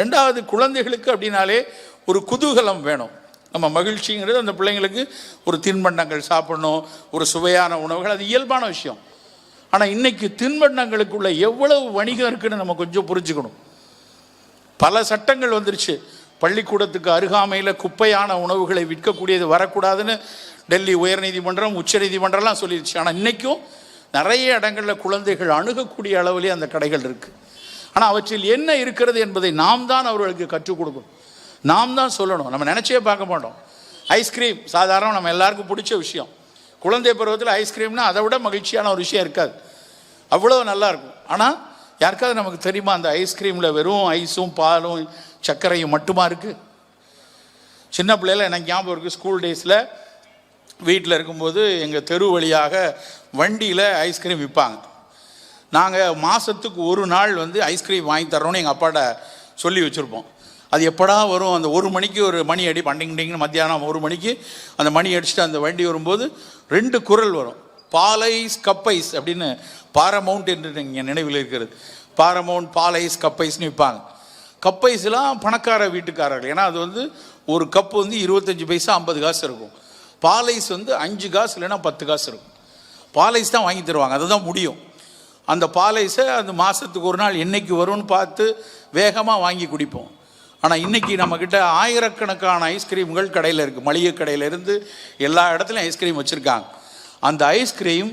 ரெண்டாவது குழந்தைகளுக்கு அப்படின்னாலே ஒரு குதூகலம் வேணும். நம்ம மகிழ்ச்சிங்கிறது அந்த பிள்ளைங்களுக்கு ஒரு தின்பண்டங்கள் சாப்பிடணும் ஒரு சுவையான உணவுகள் அது இயல்பான விஷயம். ஆனால் இன்றைக்கி தின்பண்டங்களுக்குள்ள எவ்வளவு வணிகம் இருக்குதுன்னு நம்ம கொஞ்சம் புரிஞ்சுக்கணும். பல சட்டங்கள் வந்துருச்சு. பள்ளிக்கூடத்துக்கு அருகாமையில் குப்பையான உணவுகளை விற்கக்கூடியது வரக்கூடாதுன்னு டெல்லி உயர்நீதிமன்றம் உச்சநீதிமன்றம்லாம் சொல்லிடுச்சு ஆனால் இன்றைக்கும் நிறைய இடங்களில் குழந்தைகள் அணுகக்கூடிய அளவுலேயே அந்த கடைகள் இருக்குது ஆனால் அவற்றில் என்ன இருக்கிறது என்பதை நாம் தான் அவர்களுக்கு கற்றுக் கொடுக்கணும். நாம் தான் சொல்லணும். நம்ம நினச்சே பார்க்க மாட்டோம். ஐஸ்கிரீம் சாதாரண நம்ம எல்லாருக்கும் பிடிச்ச விஷயம். குழந்தை பருவத்தில் ஐஸ்கிரீம்னா அதை விட மகிழ்ச்சியான ஒரு விஷயம் இருக்காது. அவ்வளோ நல்லாயிருக்கும் ஆனால் யாருக்காவது நமக்கு தெரியுமா அந்த ஐஸ்கிரீமில் வெறும் ஐஸும் பாலும் சர்க்கரையும் மட்டுமா இருக்குது சின்ன பிள்ளையில எனக்கு ஞாபகம் இருக்குது ஸ்கூல் டேஸில் வீட்டில் இருக்கும்போது எங்கள் தெரு வழியாக வண்டியில் ஐஸ்கிரீம் விற்பாங்க நாங்கள் மாதத்துக்கு ஒரு நாள் வந்து ஐஸ்கிரீம் வாங்கி தரோன்னு எங்கள் அப்பாட்ட சொல்லி வச்சுருப்போம். அது எப்படா வரும்? அந்த ஒரு மணிக்கு ஒரு மணி அடி பண்டிங் டிங்னு மத்தியானம் ஒரு மணிக்கு அந்த மணி அடிச்சுட்டு அந்த வண்டி வரும்போது ரெண்டு குரல் வரும். பாலைஸ் கப்பைஸ் அப்படின்னு பாரமவுண்ட் என்று இங்கே நினைவில் இருக்கிறது. பாரமவுண்ட் பாலைஸ் கப்பைஸ்னு விற்பாங்க கப்பைஸ்லாம் பணக்கார வீட்டுக்காரர்கள். ஏன்னா அது வந்து ஒரு கப்பு வந்து இருபத்தஞ்சி பைசா ஐம்பது காசு இருக்கும். பாலைஸ் வந்து அஞ்சு காசு இல்லைன்னா பத்து காசு இருக்கும். பாலைஸ் தான் வாங்கி தருவாங்க. அதுதான் முடியும். அந்த பாலைஸை அந்த மாதத்துக்கு ஒரு நாள் என்றைக்கு வரும்னு பார்த்து வேகமாக வாங்கி குடிப்போம். ஆனால் இன்றைக்கி நம்மக்கிட்ட ஆயிரக்கணக்கான ஐஸ்கிரீம்கள் கடையில் இருக்குது மளிகை கடையிலேருந்து எல்லா இடத்துலையும் ஐஸ்கிரீம் வச்சுருக்காங்க. அந்த ஐஸ்கிரீம்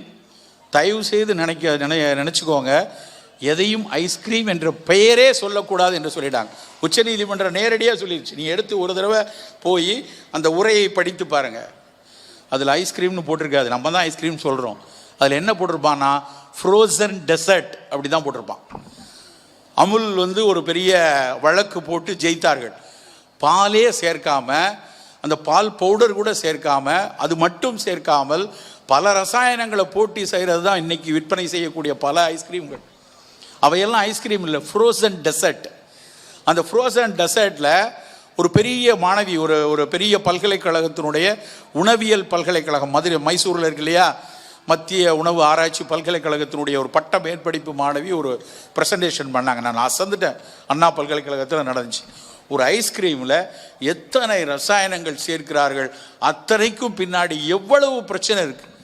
தயவு செய்து நினைக்க நினை நினச்சிக்கோங்க. எதையும் ஐஸ்கிரீம் என்ற பெயரே சொல்லக்கூடாது என்று சொல்லிட்டாங்க. உச்சநீதிமன்றம் நேரடியாக சொல்லிடுச்சு நீ எடுத்து ஒரு தடவை போய் அந்த உரையை படித்து பாருங்கள் அதில் ஐஸ்கிரீம்னு போட்டிருக்காது. நம்ம தான் ஐஸ்கிரீம் சொல்கிறோம் அதில் என்ன போட்டிருப்பான்னா ஃப்ரோசன் டெசர்ட் அப்படி தான் போட்டிருப்பான். அமுல் வந்து ஒரு பெரிய வழக்கு போட்டு ஜெயித்தார்கள். பாலே சேர்க்காம அந்த பால் பவுடர் கூட சேர்க்காம அது மட்டும் சேர்க்காமல் பல ரசாயனங்களை போட்டி செய்கிறது தான் இன்றைக்கி விற்பனை செய்யக்கூடிய பல ஐஸ்கிரீம்கள் அவையெல்லாம் ஐஸ்கிரீம் இல்லை ஃப்ரோசன் டெசர்ட் அந்த ஃப்ரோசன் டெசர்ட்டில் ஒரு பெரிய மாணவி ஒரு ஒரு பெரிய பல்கலைக்கழகத்தினுடைய உணவியல் பல்கலைக்கழகம் மதுரை மைசூரில் இருக்கு இல்லையா? மத்திய உணவு ஆராய்ச்சி பல்கலைக்கழகத்தினுடைய ஒரு பட்ட மேற்படிப்பு மாணவி ஒரு ப்ரெசன்டேஷன் பண்ணாங்க. நான் அசந்துட்டேன். அண்ணா பல்கலைக்கழகத்தில் நடந்துச்சு. ஒரு ஐஸ்கிரீமில் எத்தனை ரசாயனங்கள் சேர்க்கிறார்கள் அத்தனைக்கும் பின்னாடி எவ்வளவு பிரச்சனை இருக்குது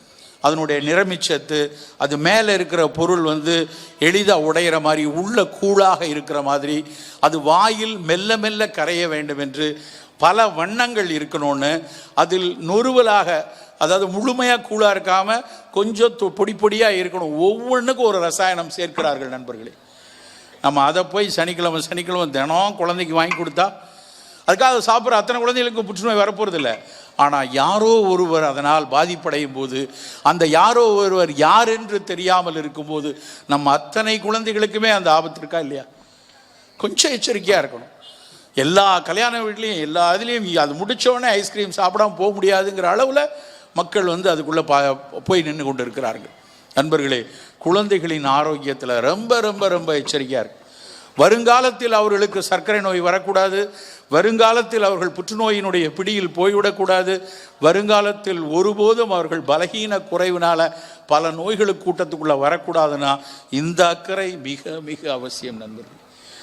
அதனுடைய நிறமிச்சத்து அது மேலே இருக்கிற பொருள் வந்து எளிதாக உடையிற மாதிரி உள்ள கூழாக இருக்கிற மாதிரி அது வாயில் மெல்ல மெல்ல கரைய வேண்டும் என்று பல வண்ணங்கள் இருக்கணும்னு அதில் நொறுவலாக அதாவது முழுமையாக கூழாக இருக்காமல் கொஞ்சம் தொ- பொடி பொடியாக இருக்கணும். ஒவ்வொன்றுக்கும் ஒரு ரசாயனம் சேர்க்கிறார்கள் நண்பர்களே. நம்ம அதை போய் சனிக்கிழமை சனிக்கிழமை தினம் குழந்தைக்கு வாங்கி கொடுத்தா அதுக்காக அதை சாப்பிட்ற அத்தனை குழந்தைகளுக்கு புற்றுநோய் வரப்போகிறதில்ல ஆனால் யாரோ ஒருவர் அதனால் பாதிப்படையும் போது அந்த யாரோ ஒருவர் யார் என்று தெரியாமல் இருக்கும்போது நம்ம அத்தனை குழந்தைகளுக்குமே அந்த ஆபத்து இருக்கா இல்லையா? கொஞ்சம் எச்சரிக்கையாக இருக்கணும். எல்லா கல்யாண வீட்லேயும் எல்லா இதுலேயும் அது முடித்தோடனே ஐஸ்கிரீம் சாப்பிடாம போக முடியாதுங்கிற அளவில் மக்கள் வந்து அதுக்குள்ளே பா போய் நின்று கொண்டு இருக்கிறார்கள் நண்பர்களே குழந்தைகளின் ஆரோக்கியத்தில் ரொம்ப ரொம்ப ரொம்ப எச்சரிக்கையாக இருக்கு. வருங்காலத்தில் அவர்களுக்கு சர்க்கரை நோய் வரக்கூடாது. வருங்காலத்தில் அவர்கள் புற்றுநோயினுடைய பிடியில் போய்விடக்கூடாது. வருங்காலத்தில் ஒருபோதும் அவர்கள் பலகீன குறைவினால் பல நோய்களுக்கு கூட்டத்துக்குள்ளே வரக்கூடாதுன்னா இந்த அக்கறை மிக மிக அவசியம் நண்பர்கள்.